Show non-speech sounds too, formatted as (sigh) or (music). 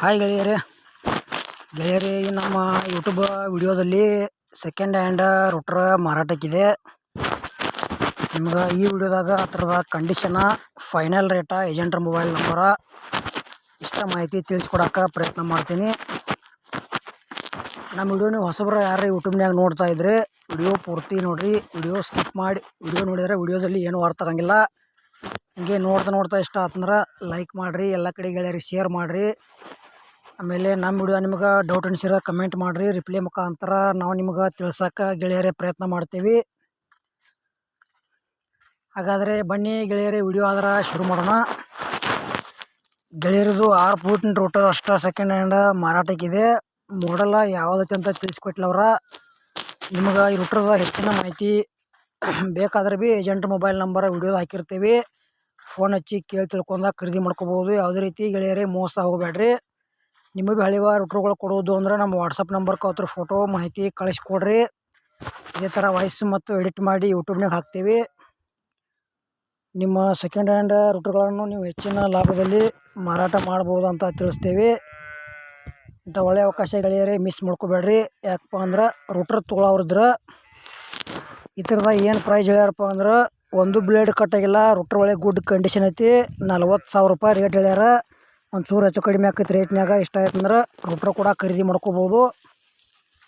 Hi ಗೆಳೆಯರೇ. ಗೆಳೆಯರೇ ನಮ್ಮ ಯೂಟ್ಯೂಬ್ ವಿಡಿಯೋದಲ್ಲಿ ಸೆಕೆಂಡ್ ಹ್ಯಾಂಡ್ ರೂಟ್ರ್ ಮಾರಾಟಕ್ಕಿದೆ. ನಿಮ್ಗೆ ಈ ವಿಡಿಯೋದಾಗ ಹತ್ರದ ಕಂಡೀಷನ ಫೈನಲ್ ರೇಟ ಏಜೆಂಟ್ರ ಮೊಬೈಲ್ ನಂಬರ ಇಷ್ಟ ಮಾಹಿತಿ ತಿಳಿಸ್ಕೊಡಕ್ಕೆ ಪ್ರಯತ್ನ ಮಾಡ್ತೀನಿ. ನಮ್ಮ ವಿಡಿಯೋ ನೀವು ಹೊಸಬ್ರು ಯಾರು ಯೂಟ್ಯೂಬ್ನಾಗ ನೋಡ್ತಾ ಇದ್ರೆ ವಿಡಿಯೋ ಪೂರ್ತಿ ನೋಡಿರಿ. ವಿಡಿಯೋ ಸ್ಕಿಪ್ ಮಾಡಿ, ವಿಡಿಯೋ ನೋಡಿದರೆ ವಿಡಿಯೋದಲ್ಲಿ ಏನೂ ಅರ್ಥ ಆಗಂಗಿಲ್ಲ. ಹಿಂಗೆ ನೋಡ್ತಾ ನೋಡ್ತಾ ಇಷ್ಟ ಆತಂದ್ರೆ ಲೈಕ್ ಮಾಡಿರಿ. ಎಲ್ಲ ಕಡೆ ಗೆಳೆಯರಿಗೆ ಶೇರ್ ಮಾಡಿರಿ. ಆಮೇಲೆ ನಮ್ಮ ವಿಡಿಯೋ ನಿಮ್ಗೆ ಡೌಟ್ ಅನಿಸಿರ ಕಮೆಂಟ್ ಮಾಡಿರಿ. ರಿಪ್ಲೈ ಮುಖಾಂತರ ನಾವು ನಿಮ್ಗೆ ತಿಳ್ಸೋಕೆ ಗೆಳೆಯರೇ ಪ್ರಯತ್ನ ಮಾಡ್ತೀವಿ. ಹಾಗಾದರೆ ಬನ್ನಿ ಗೆಳೆಯರೇ, ವಿಡಿಯೋ ಆದ್ರೆ ಶುರು ಮಾಡೋಣ. ಗೆಳೆಯರದು ಆರು ಫೂಟಿನ ರೋಟರ್ ಅಷ್ಟ ಸೆಕೆಂಡ್ ಹ್ಯಾಂಡ್ ಮಾರಾಟಕ್ಕಿದೆ ಮಾಡಲ್ಲ ಯಾವುದೈತೆ ಅಂತ ತಿಳಿಸ್ಕೊಟ್ಲವ್ರ ನಿಮ್ಗೆ ಈ ರೋಟ್ರದ ಹೆಚ್ಚಿನ ಮಾಹಿತಿ (clears throat) ಬೇಕಾದ್ರೆ ಭೀ ಏಜೆಂಟ್ ಮೊಬೈಲ್ ನಂಬರ್ ವಿಡಿಯೋದ ಹಾಕಿರ್ತೀವಿ. ಫೋನ್ ಹಚ್ಚಿ ಕೇಳಿ ತಿಳ್ಕೊಂಡ ಖರೀದಿ ಮಾಡ್ಕೋಬೋದು. ಯಾವುದೇ ರೀತಿ ಗೆಳೆಯರೇ ಮೋಸ ಹೋಗಬೇಡ್ರಿ. ನಿಮಗೆ ಹಳಿವ ರೂಟ್ರುಗಳು ಕೊಡೋದು ಅಂದ್ರೆ ನಮ್ಮ ವಾಟ್ಸಪ್ ನಂಬರ್ಗೆ ಅವ್ರ ಫೋಟೋ ಮಾಹಿತಿ ಕಳಿಸ್ಕೊಡ್ರಿ. ಇದೇ ಥರ ವಾಯ್ಸ್ ಮತ್ತು ಎಡಿಟ್ ಮಾಡಿ ಯೂಟ್ಯೂಬ್ನಾಗ ಹಾಕ್ತೀವಿ. ನಿಮ್ಮ ಸೆಕೆಂಡ್ ಹ್ಯಾಂಡ್ ರುಟ್ರುಗಳನ್ನು ನೀವು ಹೆಚ್ಚಿನ ಲಾಭದಲ್ಲಿ ಮಾರಾಟ ಮಾಡ್ಬೋದು ಅಂತ ತಿಳಿಸ್ತೀವಿ. ಇಂಥ ಒಳ್ಳೆಯ ಅವಕಾಶ ಗೆಳೆಯರಿ ಮಿಸ್ ಮಾಡ್ಕೋಬೇಡ್ರಿ. ಯಾಕಪ್ಪ ಅಂದ್ರೆ ರೂಟ್ರ್ ತೊಗೊಳವ್ರದ್ರೆ ಈ ಥರದ ಏನು ಪ್ರೈಸ್ ಹೇಳ್ಯಾರಪ್ಪ ಅಂದ್ರೆ ಒಂದು ಬ್ಲೇಡ್ ಕಟ್ಟಾಗಿಲ್ಲ ರೂಟ್ರ್ ಒಳ್ಳೆ ಗುಡ್ ಕಂಡೀಷನ್ ಐತಿ. ನಲ್ವತ್ತು ಸಾವಿರ ರೂಪಾಯಿ ರೇಟ್ ಹೇಳ್ಯಾರ. ಒಂದು ಚೂರು ಹೆಚ್ಚು ಕಡಿಮೆ ಆಕೈತಿ ರೇಟ್ನ್ಯಾಗ. ಇಷ್ಟ ಆಯ್ತಂದ್ರೆ ಅಂದ್ರೆ ಕೂಡ ಖರೀದಿ ಮಾಡ್ಕೋಬೋದು.